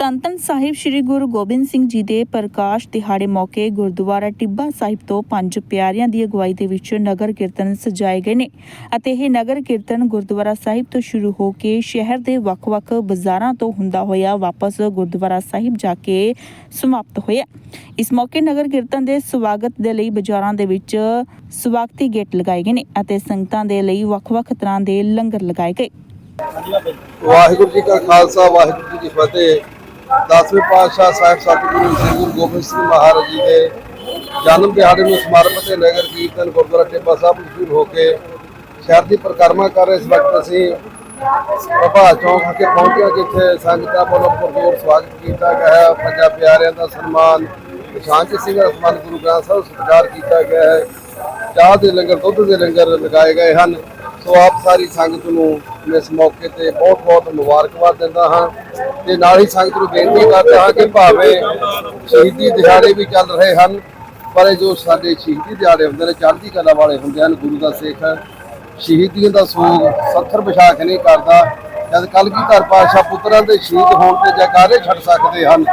ਧੰਨ ਸਾਹਿਬ ਸ੍ਰੀ ਗੁਰੂ ਗੋਬਿੰਦ ਸਿੰਘ ਜੀ ਦੇ ਪ੍ਰਕਾਸ਼ ਦਿਹਾੜੇ ਮੌਕੇ ਗੁਰਦੁਆਰਾ ਟਿੱਬਾ ਸਾਹਿਬ ਤੋਂ ਪੰਜ ਪਿਆਰਿਆਂ ਦੀ ਅਗਵਾਈ ਦੇ ਵਿੱਚ ਨਗਰ ਕੀਰਤਨ ਸਜਾਏ ਗਏ ਨੇ ਅਤੇ ਇਹ ਨਗਰ ਕੀਰਤਨ ਗੁਰਦੁਆਰਾ ਸਾਹਿਬ ਤੋਂ ਸ਼ੁਰੂ ਹੋ ਕੇ ਸ਼ਹਿਰ ਦੇ ਵੱਖ-ਵੱਖ ਬਾਜ਼ਾਰਾਂ ਤੋਂ ਹੁੰਦਾ ਹੋਇਆ ਵਾਪਸ ਗੁਰਦੁਆਰਾ ਸਾਹਿਬ ਜਾ ਕੇ ਸਮਾਪਤ ਹੋਇਆ। ਇਸ ਮੌਕੇ ਨਗਰ ਕੀਰਤਨ ਦੇ ਸਵਾਗਤ ਦੇ ਲਈ ਬਾਜ਼ਾਰਾਂ ਦੇ ਵਿੱਚ ਸਵਾਗਤੀ ਗੇਟ ਲਗਾਏ ਗਏ ਨੇ ਅਤੇ ਸੰਗਤਾਂ ਦੇ ਲਈ ਵੱਖ-ਵੱਖ ਤਰ੍ਹਾਂ ਦੇ ਲੰਗਰ ਲਗਾਏ ਗਏ। ਵਾਹਿਗੁਰੂ ਜੀ ਕਾ ਖਾਲਸਾ, ਵਾਹਿਗੁਰੂ ਜੀ ਕੀ ਫਤਿਹ। ਦਸਵੇਂ ਪਾਤਸ਼ਾਹ ਸਾਹਿਬ ਸਤਿਗੁਰੂ ਸ੍ਰੀ ਗੁਰੂ ਗੋਬਿੰਦ ਸਿੰਘ ਮਹਾਰਾਜ ਜੀ ਦੇ ਜਨਮ ਦਿਹਾੜੇ ਨੂੰ ਸਮਰਪਿਤ ਇਹ ਨਗਰ ਕੀਰਤਨ ਗੁਰਦੁਆਰਾ ਟਿੱਬਾ ਸਾਹਿਬ ਮਸ਼ਹੂਰ ਹੋ ਕੇ ਸ਼ਹਿਰ ਦੀ ਪਰਿਕਰਮਾ ਕਰ ਰਹੇ ਇਸ ਵਕਤ ਅਸੀਂ ਪ੍ਰਭਾ ਚੌਂਕ ਵਿਖੇ ਪਹੁੰਚੇ ਹਾਂ, ਜਿੱਥੇ ਸੰਗਤਾਂ ਵੱਲੋਂ ਭਰਪੂਰ ਸਵਾਗਤ ਕੀਤਾ ਗਿਆ ਹੈ। ਪੰਜਾਂ ਪਿਆਰਿਆਂ ਦਾ ਸਨਮਾਨ ਨਿਸ਼ਾਨਚੰਦ ਸਿੰਘ ਦਾ ਸਨਮਾਨ ਗੁਰੂ ਗ੍ਰੰਥ ਸਾਹਿਬ ਸਤਿਕਾਰ ਕੀਤਾ ਗਿਆ ਹੈ। ਚਾਹ ਦੇ ਲੰਗਰ ਦੁੱਧ ਦੇ ਲੰਗਰ ਲਗਾਏ ਗਏ ਹਨ। ਸੋ ਆਪ ਸਾਰੀ ਸੰਗਤ ਨੂੰ ਮੈਂ ਇਸ ਮੌਕੇ ਤੇ ਬਹੁਤ ਬਹੁਤ ਮੁਬਾਰਕਬਾਦ ਦਿੰਦਾ ਹਾਂ ਤੇ ਨਾਲ ਹੀ ਸੰਗਤ ਨੂੰ ਬੇਨਤੀ ਕਰਦਾ ਹਾਂ ਕਿ ਭਾਵੇਂ ਸ਼ਹੀਦੀ ਦਿਹਾੜੇ ਵੀ ਚੱਲ ਰਹੇ ਹਨ, ਪਰ ਇਹ ਜੋ ਸਾਡੇ ਸ਼ਹੀਦੀ ਦਿਹਾੜੇ ਹੁੰਦੇ ਨੇ, ਚੜ੍ਹਦੀ ਕਲਾ ਵਾਲੇ ਹੁੰਦੇ ਹਨ, ਗੁਰੂ ਦਾ ਸਿੱਖ, ਸ਼ਹੀਦੀਆਂ ਦਾ ਸੋਗ ਸੱਥਰ ਵਿਛਾ ਕੇ ਨਹੀਂ ਕਰਦਾ, ਜਦ ਕਲਗੀਧਰ ਪਾਤਸ਼ਾਹ ਪੁੱਤਰਾਂ ਦੇ ਸ਼ਹੀਦ ਹੋਣ ਤੇ ਜੈਕਾਰੇ ਛੱਡ ਸਕਦੇ ਹਨ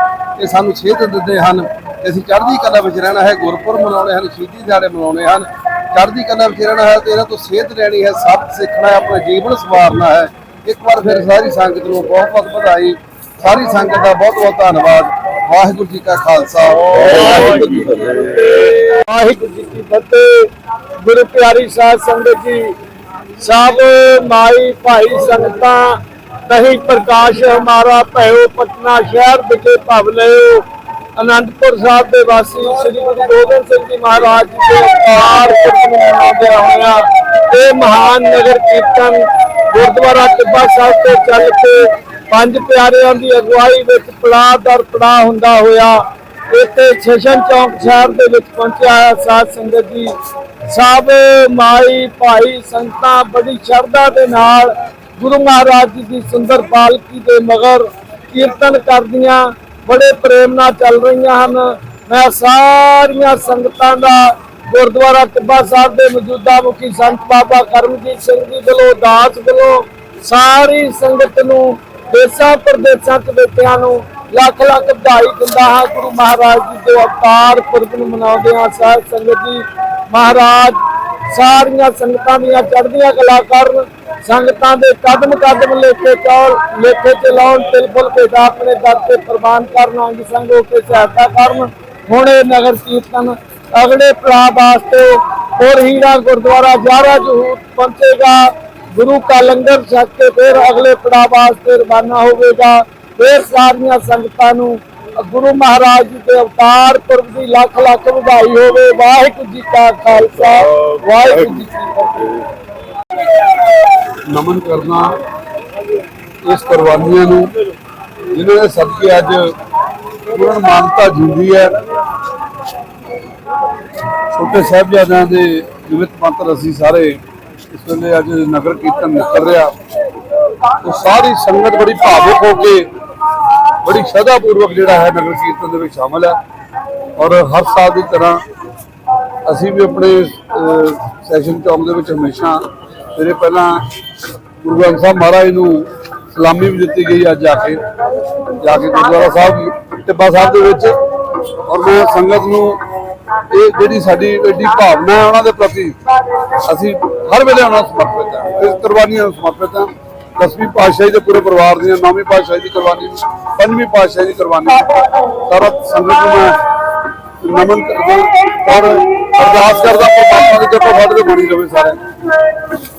ਇਹ ਸਾਨੂੰ ਸੇਧ ਦਿੰਦੇ ਹਨ ਕਿ ਅਸੀਂ ਚੜ੍ਹਦੀ ਕਲਾ ਵਿੱਚ ਰਹਿਣਾ ਹੈ, ਗੁਰਪੁਰਬ ਮਨਾਉਣੇ ਹਨ, ਸ਼ਹੀਦੀ ਦਿਹਾੜੇ ਮਨਾਉਣੇ ਹਨ ਚੜ੍ਹਦੀ ਕਲਾ ਵਿੱਚ ਰਹਿਣਾ ਹੈ ਤੇ ਇਹਨਾਂ ਤੋਂ ਸੇਧ ਲੈਣੀ ਹੈ ਸਬਕ ਸਿੱਖਣਾ ਹੈ, ਆਪਣਾ ਜੀਵਨ ਸਵਾਰਨਾ ਹੈ। ਇੱਕ ਵਾਰ ਫਿਰ ਸਾਰੀ ਸੰਗਤ ਨੂੰ ਬਹੁਤ ਬਹੁਤ ਵਧਾਈ। ਸਾਰੀ ਸੰਗਤ ਦਾ ਬਹੁਤ ਬਹੁਤ ਧੰਨਵਾਦ। ਵਾਹਿਗੁਰੂ ਜੀ ਕਾ ਖਾਲਸਾ। ਵਾਹਿਗੁਰੂ ਜੀ ਕੀ ਫਤਿਹ। ਵਾਹਿਗੁਰੂ ਜੀ ਕੀ ਫਤਿਹ ਗੁਰੂ ਪਿਆਰੀ ਸਾਧ ਸੰਗਤ ਜੀ, ਸਭ ਮਾਈ ਭਾਈ ਸੰਗਤਾਂ, ਤਹੀਂ ਪ੍ਰਕਾਸ਼ ਹਮਾਰਾ ਭਇਓ ਪਟਨਾ ਸ਼ਹਿਰ ਵਿਖੇ ਭਵ ਲਿਓ ਅਨੰਦਪੁਰ ਸਾਹਿਬ ਦੇ ਵਾਸੀ ਸ੍ਰੀ ਗੁਰੂ ਗੋਬਿੰਦ ਸਿੰਘ ਜੀ ਮਹਾਰਾਜ ਜੀ ਦੇ ਅਵਤਾਰ ਪੁਰਬ ਹੋਇਆ ਇਹ ਮਹਾਨ ਨਗਰ ਕੀਰਤਨ ਗੁਰਦੁਆਰਾ ਟਿੱਬਾ ਸਾਹਿਬ ਤੋਂ ਚੱਲ ਕੇ ਪੰਜ ਪਿਆਰਿਆਂ ਦੀ ਅਗਵਾਈ ਵਿੱਚ ਪੜਾਅ ਦਰ ਪੜਾਅ ਹੁੰਦਾ ਹੋਇਆ, ਇੱਥੇ ਸੈਸ਼ਨ ਚੌਂਕ ਸ਼ਹਿਰ ਦੇ ਵਿੱਚ ਪਹੁੰਚਿਆ ਹੈ ਸਾਧ ਸੰਗਤ ਜੀ। ਸਭ ਮਾਈ ਭਾਈ ਸੰਗਤਾਂ ਬੜੀ ਸ਼ਰਧਾ ਦੇ ਨਾਲ ਗੁਰੂ ਮਹਾਰਾਜ ਜੀ ਦੀ ਸੁੰਦਰ ਪਾਲਕੀ ਦੇ ਮਗਰ ਕੀਰਤਨ ਕਰਦੀਆਂ। ਬੜੇ ਪ੍ਰੇਮ ਨਾਲ ਚੱਲ ਰਹੀਆਂ ਹਨ। ਮੈਂ ਸਾਰੀਆਂ ਸੰਗਤਾਂ ਦਾ ਗੁਰਦੁਆਰਾ ਟਿੱਬਾ ਸਾਹਿਬ ਦੇ ਮੌਜੂਦਾ ਮੁਖੀ ਸੰਤ ਬਾਬਾ ਕਰਮਜੀਤ ਸਿੰਘ ਜੀ ਵੱਲੋਂ, ਦਾਸ ਵੱਲੋਂ ਸਾਰੀ ਸੰਗਤ ਨੂੰ ਦੇਸਾਂ, ਪ੍ਰਦੇਸਾਂ ਚ ਬੇਟਿਆਂ ਨੂੰ ਲੱਖ ਲੱਖ ਵਧਾਈ ਦਿੰਦਾ ਹਾਂ। ਗੁਰੂ ਮਹਾਰਾਜ ਜੀ ਦੇ ਅਵਤਾਰ ਪੁਰਬ ਨੂੰ ਮਨਾਉਂਦੇ ਹਾਂ। ਸਾਧ ਸੰਗਤ ਜੀ, ਮਹਾਰਾਜ, ਸਾਰੀਆਂ ਸੰਗਤਾਂ ਦੀਆਂ ਚੜ੍ਹਦੀਆਂ ਕਲਾ ਕਰਨ ਸੰਗਤਾਂ ਦੇ ਕਦਮ ਕਦਮ ਲੇਖੇ ਚੌਲ, ਲੇਖੇ ਚ ਲਾਉਣ, ਤਿਲ ਫੁਲ ਦਰ ਤੇ ਪ੍ਰਵਾਨ ਕਰਨ, ਅੰਗ ਸੰਗ ਹੋ ਕੇ ਸਹਾਇਤਾ ਕਰਨ। ਹੁਣ ਇਹ ਨਗਰ ਕੀਰਤਨ ਅਗਲੇ ਪੜਾਅ ਵਾਸਤੇ ਹੋਰ ਹੀਰਾ ਗੁਰਦੁਆਰਾ ਜਾਰਾ ਜਹੂਤ ਪਹੁੰਚੇਗਾ। ਗੁਰੂ ਕਾ ਲੰਗਰ ਛਕ ਕੇ ਫਿਰ ਅਗਲੇ ਪੜਾਅ ਵਾਸਤੇ ਰਵਾਨਾ ਹੋਵੇਗਾ। ਫਿਰ ਸਾਰੀਆਂ ਸੰਗਤਾਂ ਨੂੰ ਗੁਰੂ ਮਹਾਰਾਜ ਜੀ ਦੇ ਅਵਤਾਰ ਪੁਰਬ ਦੀ ਲੱਖ ਲੱਖ ਵਧਾਈ ਹੋਵੇ। ਵਾਹਿਗੁਰੂ ਜੀ ਕਾ ਖਾਲਸਾ, ਵਾਹਿਗੁਰੂ ਜੀ ਕੀ ਫਤਿਹ। ਨਮਨ ਕਰਨਾ ਇਸ ਕੁਰਬਾਨੀਆਂ ਨੂੰ ਜਿਨ੍ਹਾਂ ਦੇ ਸਦਕੇ ਅੱਜ ਪੂਰਨ ਮਾਨਤਾ ਜਿੰਦੀ ਹੈ। ਛੋਟੇ ਸਾਹਿਬਜ਼ਾਦਿਆਂ ਦੇ ਜਿਵਿਤ ਮੰਤਰ ਅਸੀਂ ਸਾਰੇ ਇਸ ਵੇਲੇ ਅੱਜ ਨਗਰ ਕੀਰਤਨ ਨਿਕਲ ਰਿਹਾ। ਉਹ ਸਾਰੀ ਸੰਗਤ ਬੜੀ ਭਾਵੁਕ ਹੋ ਕੇ ਬੜੀ ਸ਼ਰਧਾ ਪੂਰਵਕ ਜਿਹੜਾ ਹੈ ਨਗਰ ਕੀਰਤਨ ਦੇ ਵਿੱਚ ਸ਼ਾਮਲ ਹੈ। ਔਰ ਹਰ ਸਾਲ ਦੀ ਤਰ੍ਹਾਂ ਅਸੀਂ ਵੀ ਆਪਣੇ ਅਹ, ਸੈਸ਼ਨ ਚੌਂਕ ਦੇ ਵਿੱਚ ਹਮੇਸ਼ਾ ਮੇਰੇ ਪਹਿਲਾਂ ਗੁਰੂ ਗ੍ਰੰਥ ਸਾਹਿਬ ਮਹਾਰਾਜ ਨੂੰ ਸਲਾਮੀ ਵੀ ਦਿੱਤੀ ਗਈ ਅੱਜ ਜਾ ਕੇ। ਜਾ ਕੇ ਗੁਰਦੁਆਰਾ ਸਾਹਿਬ, ਟਿੱਬਾ ਸਾਹਿਬ ਦੇ ਵਿੱਚ। ਔਰ ਮੈਂ ਸੰਗਤ ਨੂੰ ਇਹ ਜਿਹੜੀ ਸਾਡੀ ਐਡੀ ਭਾਵਨਾ ਹੈ ਉਹਨਾਂ ਦੇ ਪ੍ਰਤੀ ਅਸੀਂ ਹਰ ਵੇਲੇ ਉਹਨਾਂ ਨੂੰ ਸਮਰਪਿਤ ਹਾਂ। ਇਸ ਕੁਰਬਾਨੀਆਂ ਨੂੰ ਸਮਰਪਿਤ ਹਾਂ। ਦਸਵੀਂ ਪਾਤਸ਼ਾਹੀ ਦੇ ਪੂਰੇ ਪਰਿਵਾਰ ਦੀਆਂ, ਨੌਵੀਂ ਪਾਤਸ਼ਾਹੀ ਦੀ ਕੁਰਬਾਨੀ ਪੰਜਵੀਂ ਪਾਤਸ਼ਾਹੀ ਦੀ ਕੁਰਬਾਨੀ ਸਾਰਾ ਸੰਗਤ ਨੂੰ ਨਮਨ ਕਰਦਾ ਔਰ ਅਰਦਾਸ ਕਰਦਾ ਪਰਮਾਤਮਾ ਦੀ ਕਿਰਪਾ ਸਾਡੇ ਤੇ ਬਣੀ ਰਹੇ ਸਾਰਿਆਂ ਤੇ।